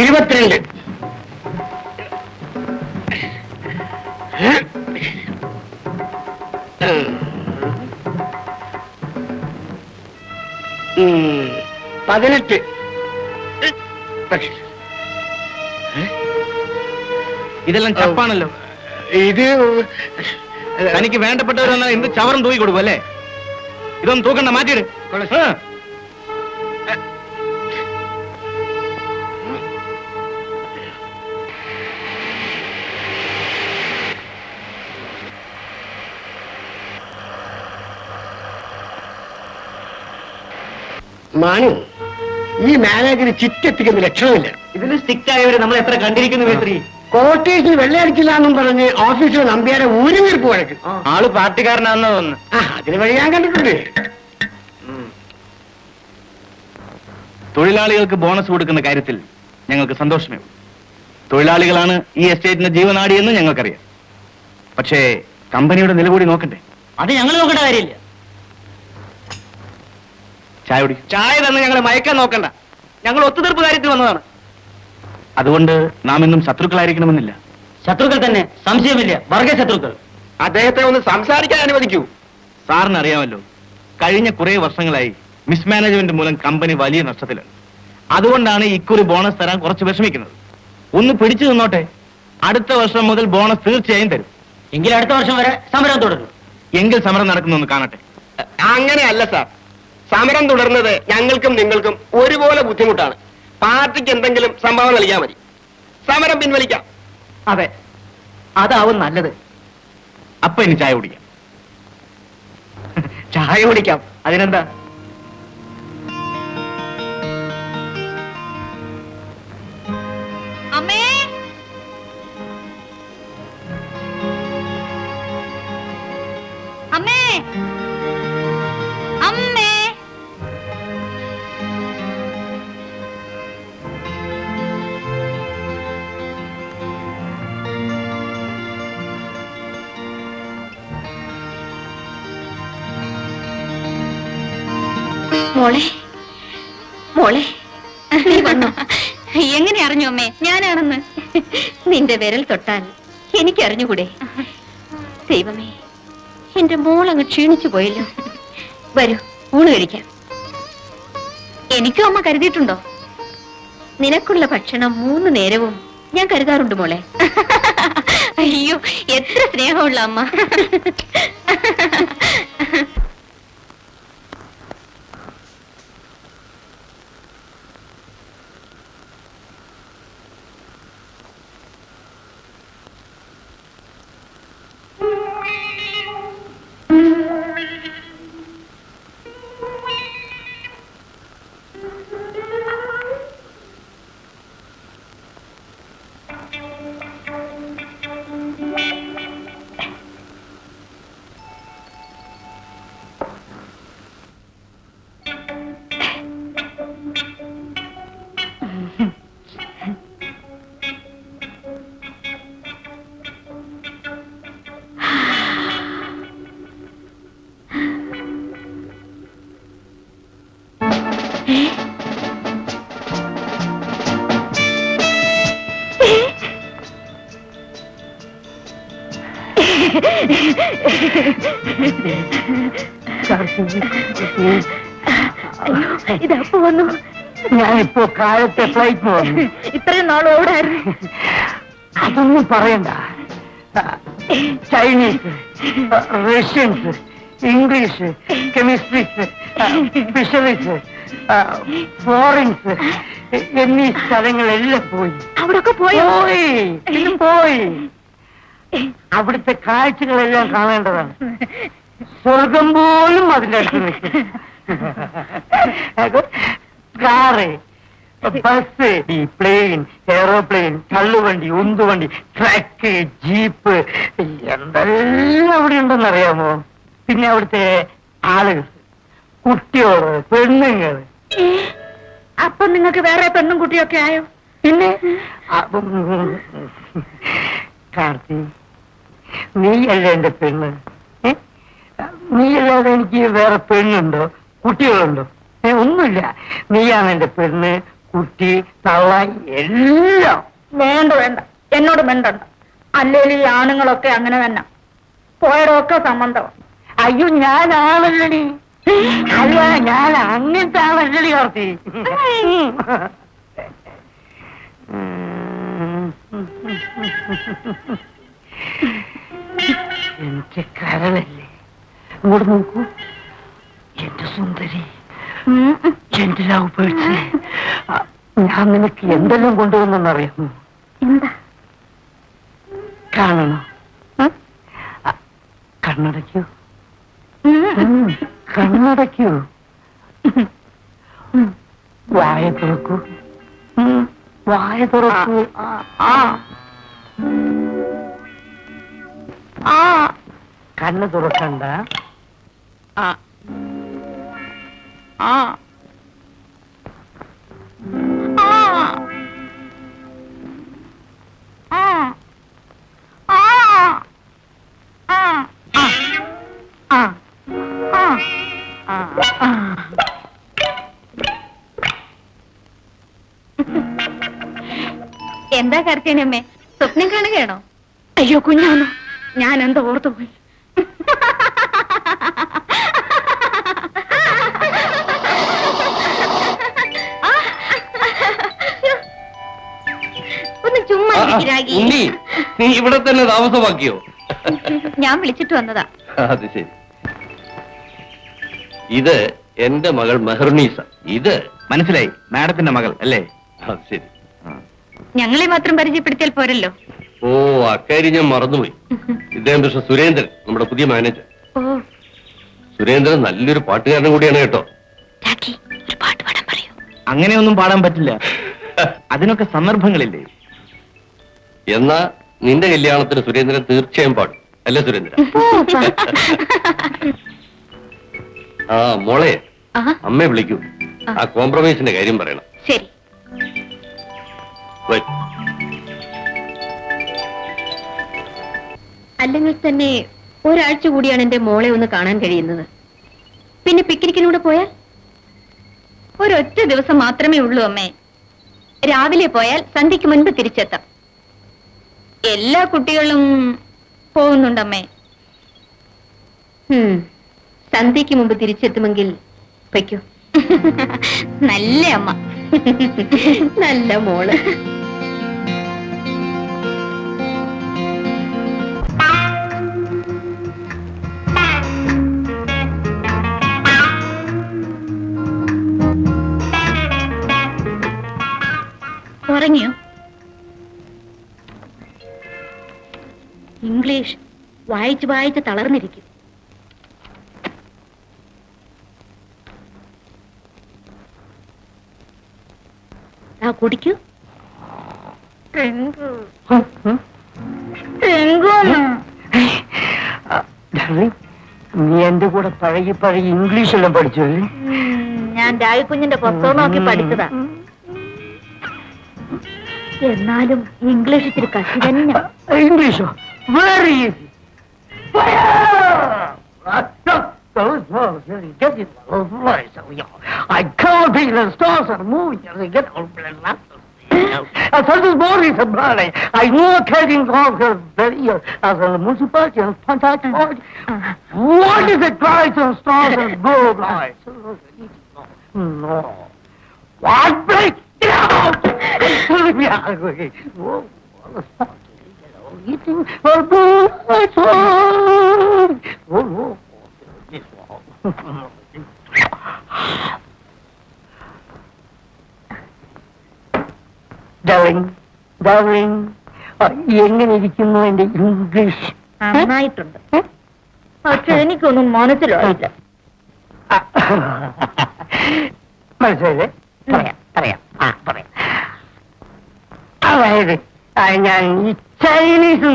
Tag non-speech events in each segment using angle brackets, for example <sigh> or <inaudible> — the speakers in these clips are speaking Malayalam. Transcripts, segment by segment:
ഇരുപത്തിരണ്ട്. പതിനെട്ട്. ഇതെല്ലാം ചപ്പാണല്ലോ. ഇത് തനിക്ക് വേണ്ടപ്പെട്ടവർ വന്നാൽ എന്ത് ചവറും തൂക്കി കൊടുക്കും അല്ലേ? ഇതൊന്നും തൂക്കണ്ട മാറ്റിയിട്. മാനു ഈ മാനേജറിന് ചിറ്റെത്തിക്കുന്ന ലക്ഷണമില്ല. ഇതിന് സ്റ്റിക്ക് ആയവര് നമ്മൾ എത്ര കണ്ടിരിക്കുന്നു മേത്രി കോട്ടേജിൽ വെള്ളയടിച്ചില്ല എന്നും പറഞ്ഞ് ഓഫീസിൽ നമ്പ്യാരെ ഊരുവീർപ്പ് വഴക്ക്. ആൾ പാർട്ടിക്കാരനാണെന്ന് തോന്നുന്നു. ആ അതിന് വഴി ഞാൻ കണ്ടിട്ടുണ്ട്. തൊഴിലാളികൾക്ക് ബോണസ് കൊടുക്കുന്ന കാര്യത്തിൽ ഞങ്ങൾക്ക് സന്തോഷമേ ഉള്ളൂ. തൊഴിലാളികളാണ് ഈ എസ്റ്റേറ്റിന്റെ ജീവനാടി എന്ന് ഞങ്ങൾക്കറിയാം. പക്ഷേ കമ്പനിയുടെ നിലകൂടി നോക്കണ്ടേ? അത് ഞങ്ങൾ നോക്കേണ്ട കാര്യമില്ല. ചായ കുടി. ചായ തന്ന് ഞങ്ങളെ മയക്കാൻ നോക്കണ്ട. ഞങ്ങൾ ഒത്തുതീർപ്പ് കാര്യത്തിൽ വന്നതാണ്. അതുകൊണ്ട് നാം എന്നും ശത്രുക്കളായിരിക്കണമെന്നില്ല. ശത്രുക്കൾ തന്നെ സംശയമില്ല. വർഗ ശത്രുക്കൾ. അദ്ദേഹത്തെ ഒന്ന് സംസാരിക്കാൻ അനുവദിക്കൂ. സാറിന് അറിയാമല്ലോ കഴിഞ്ഞ കുറെ വർഷങ്ങളായി മിസ്മാനേജ്മെന്റ് മൂലം കമ്പനി വലിയ നഷ്ടത്തിലാണ്. അതുകൊണ്ടാണ് ഇക്കുറി ബോണസ് തരാൻ കുറച്ച് വിഷമിക്കുന്നത്. ഒന്ന് പിടിച്ചു നിന്നോട്ടെ അടുത്ത വർഷം മുതൽ ബോണസ് തീർച്ചയായും തരും. എങ്കിൽ അടുത്ത വർഷം വരെ സമരം തുടരും. എങ്കിൽ സമരം നടക്കുന്നു കാണട്ടെ. അങ്ങനെയല്ല സാർ. സമരം തുടർന്നത് ഞങ്ങൾക്കും നിങ്ങൾക്കും ഒരുപോലെ ബുദ്ധിമുട്ടാണ്. പാർട്ടിക്ക് എന്തെങ്കിലും സംഭാവന നൽകിയാൽ മതി. സമരം പിൻവലിക്കാം. അതെ. അതാവും നല്ലത്. അപ്പൊ ഇനി ചായ കുടിക്കാം. <laughs> ചായ കുടിക്കാം. അതിനെന്താ? അമ്മേ അമ്മേ! അമ്മേ! മോളെ. മോളെ. നീ വന്നോ? <laughs> എങ്ങനെ അറിഞ്ഞു അമ്മേ? ഞാനാണെന്ന്. നിന്റെ വിരൽ തൊട്ടാൽ എനിക്ക് അറിഞ്ഞുകൂടെ? ദൈവമേ എന്റെ മോളങ്ങ് ക്ഷീണിച്ചു പോയല്ലോ. വരൂ ഊണ് കഴിക്കാം. എനിക്കും അമ്മ കരുതിയിട്ടുണ്ടോ? നിനക്കുള്ള ഭക്ഷണം മൂന്ന് നേരവും ഞാൻ കരുതാറുണ്ട് മോളെ. <laughs> അയ്യോ എത്ര സ്നേഹമുള്ള അമ്മ. <laughs> ഇതപ്പോ വന്നു. ഞാനിപ്പോ കാലത്തെ ഫ്ലൈറ്റ് വന്നു. ഇത്രയും നാൾ ഓടായിരുന്നു അതൊന്നും പറയണ്ട. Chinese Russians English chemistries fisheries foreigns എന്നീ സ്ഥലങ്ങളെല്ലാം പോയി. അവിടെ പോയി? പോയി. പോയി. അവിടുത്തെ കാഴ്ചകളെല്ലാം കാണേണ്ടതാണ്. സ്വർഗം പോലും അതിന്റെ അടുത്ത് നിൽക്കും കാറ് ബസ് പ്ലെയിൻ എയറോപ്ലെയിൻ തള്ളുവണ്ടി ഉന്തുവണ്ടി ട്രക്ക് ജീപ്പ് എന്തെല്ലാം അവിടെ ഉണ്ടെന്ന് അറിയാമോ? പിന്നെ അവിടുത്തെ ആളുകൾ കുട്ടിയോട് പെണ്ണുങ്ങൾ. അപ്പൊ നിങ്ങൾക്ക് വേറെ പെണ്ണും കുട്ടിയൊക്കെ ആയോ? പിന്നെ കാർത്തി നീയല്ലേ എന്റെ പെണ്ണ്? നീയല്ലാതെ എനിക്ക് വേറെ പെണ്ണുണ്ടോ? കുട്ടികളുണ്ടോ? ഒന്നുമില്ല. നീയാണ് എന്റെ പെണ്ണ് കുട്ടി തള്ള എല്ലാം. വേണ്ട വേണ്ട. എന്നോട് മിണ്ടണ്ട. അല്ലെങ്കിൽ ഈ ആണുങ്ങളൊക്കെ അങ്ങനെ തന്നെ. പോയടൊക്കെ സംബന്ധം. അയ്യോ ഞാനാണല്ലടി. അല്ല ഞാൻ അങ്ങനത്തെ ആളല്ലടി ഓർത്തി എനിക്ക് കരളല്ലേ? ഇങ്ങോട്ട് നോക്കൂ. എന്റെ സുന്ദരി എന്റെ ലവ് പേഴ്സ് ഞാൻ നിനക്ക് എന്തെല്ലാം കൊണ്ടുവന്നെന്നറിയാമോ എന്താ? കാണണോ? കണ്ണടയ്ക്കൂ. കണ്ണടയ്ക്കൂ. വായ തുറക്കൂ. വായ തുറക്കൂ. ആ, ആ. ആ കണ്ണ് തുറക്കണ്ട ആ ആ എന്താ കരച്ചേനമ്മേ സ്വപ്നം കാണുകയാണോ അയ്യോ കുഞ്ഞാണോ ഞാൻ എന്താ ഓർത്തു പോയി ചുമ്മാ ഉണ്ണി നീ ഇവിടെ തന്നെ താമസമാക്കിയോ? ഞാൻ വിളിച്ചിട്ട് വന്നതാ. അത് ശരി. ഇത് എന്റെ മകൾ മെഹർണീസ ഇത് മനസ്സിലായി. മാഡത്തിന്റെ മകൾ അല്ലേ? അത് ശരി. ഞങ്ങളെ മാത്രം പരിചയപ്പെടുത്തിയാൽ പോരല്ലോ. ഓ അക്കാര്യം ഞാൻ മറന്നുപോയി. ഇദ്ദേഹം പക്ഷെ സുരേന്ദ്രൻ നമ്മുടെ പുതിയ മാനേജർ. ഓ. സുരേന്ദ്രൻ നല്ലൊരു പാട്ടുകാരൻ കൂടിയാണ് കേട്ടോ. പറയൂ. അങ്ങനെയൊന്നും പാടാൻ പറ്റില്ല. അതിനൊക്കെ സന്ദർഭങ്ങളില്ലേ? എന്നാ നിന്റെ കല്യാണത്തിന് സുരേന്ദ്രൻ തീർച്ചയായും പാടും. അല്ലേ സുരേന്ദ്രൻ ആ മോളെ അമ്മയെ വിളിക്കൂ. ആ. കോംപ്രമൈസിന്റെ കാര്യം പറയണം. ശരി. അല്ലെങ്കിൽ തന്നെ ഒരാഴ്ച കൂടിയാണ് എന്റെ മോളെ ഒന്ന് കാണാൻ കഴിയുന്നത്. പിന്നെ പിക്നിക്കിനൂടെ പോയാൽ? ഒരൊറ്റ ദിവസം മാത്രമേ ഉള്ളൂ അമ്മേ. രാവിലെ പോയാൽ സന്ധ്യക്ക് മുൻപ് തിരിച്ചെത്താം. എല്ലാ കുട്ടികളും പോകുന്നുണ്ടമ്മേ. സന്ധ്യക്ക് മുമ്പ് തിരിച്ചെത്തുമെങ്കിൽ വയ്ക്കൂ. <laughs> നല്ല അമ്മ. <laughs> നല്ല മോൾ. ഉറങ്ങിയോ? ഇംഗ്ലീഷ് വായിച്ച് വായിച്ച് തളർന്നിരിക്കും. ആ കുടിക്കൂ. നീ എന്റെ കൂടെ പഴകി പഴകി ഇംഗ്ലീഷ് എല്ലാം പഠിച്ചു? അല്ലേ ഞാൻ രാവിക്കുഞ്ഞിന്റെ പുസ്തകം നോക്കി പഠിച്ചതാ. എന്നാലും ഇംഗ്ലീഷ് ഇച്ചിരി തന്നെ ഇംഗ്ലീഷോ? Very easy. Fire! I struck those walls really get in the voice of you. I call people stores and move. They get all blood lots of as such as bodies and burning, I know taking conquer very ill as a municipality and contact board. What is it cries and stars and gold? No. What break? No! Whoa, what a fuck. എങ്ങനെ ഇരിക്കുന്നു എന്റെ ഇംഗ്ലീഷ് നന്നായിട്ടുണ്ട്. പക്ഷെ എനിക്കൊന്നും മനസ്സിലായില്ല. മനസ്സിലായില്ലേ? പറയാം പറയാം. ആ പറയാം. അതായത് ഞാൻ ഈ ചൈനീസ്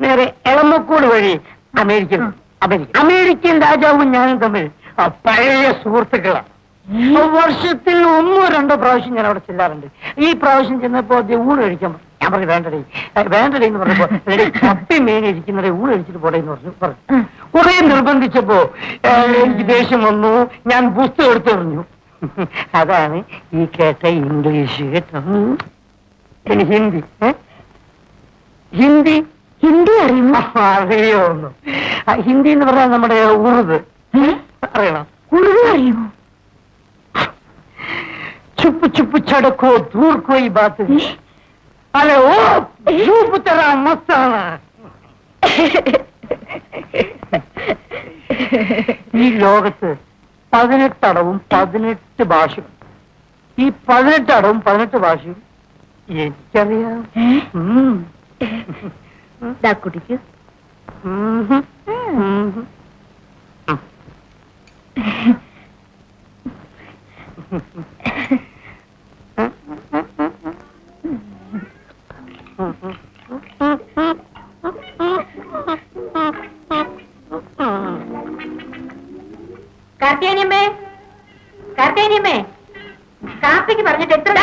നേരെ എളമക്കൂട് വഴി അമേരിക്ക അമേരിക്ക അമേരിക്കൻ രാജാവും ഞാനും തമ്മിൽ പഴയ സുഹൃത്തുക്കളാണ് വർഷത്തിൽ ഒന്നോ രണ്ടോ പ്രാവശ്യം ഞാൻ അവിടെ ചെല്ലാറുണ്ട്. ഈ പ്രാവശ്യം ചെന്നപ്പോ ഊണ് കഴിക്കാൻ പറഞ്ഞു. ഞാൻ പറഞ്ഞു വേണ്ടടേ. വേണ്ടടി എന്ന് പറഞ്ഞപ്പോ <laughs> "എടീ, കപ്പി മീൻ ഇരിക്കുന്നവരെ ഊണ് കഴിച്ചിട്ട് പോടേ എന്ന് പറഞ്ഞു പറഞ്ഞു. കുറെ നിർബന്ധിച്ചപ്പോ എനിക്ക് ദേഷ്യം വന്നു. ഞാൻ പുസ്തകം എടുത്തു പറഞ്ഞു <laughs> അതാണ് ഈ കേട്ട ഇംഗ്ലീഷ് കേട്ടോ. ഹിന്ദി ഏ? ഹിന്ദി? ഹിന്ദി അറിയുമോ അറിയോ ആ, ഹിന്ദി എന്ന് പറഞ്ഞാൽ നമ്മുടെ ഉറുദ്. അറിയണം. ഉറുദു അറിയുമോ? ചുപ്പ് ചുപ്പ് ചടക്കോ ദൂർ ഈ ബാത്ത് അല്ലെ ഓ ചൂപ്പ് തര മസ്താണ്. ഈ ലോകത്ത് പതിനെട്ടടവും പതിനെട്ട് ഭാഷയും. ഈ പതിനെട്ടടവും പതിനെട്ട് ഭാഷയും എനിക്കറിയാം. ദാ കുടിക്കൂ. കാപ്പിക്ക് പറഞ്ഞിട്ട് എത്ര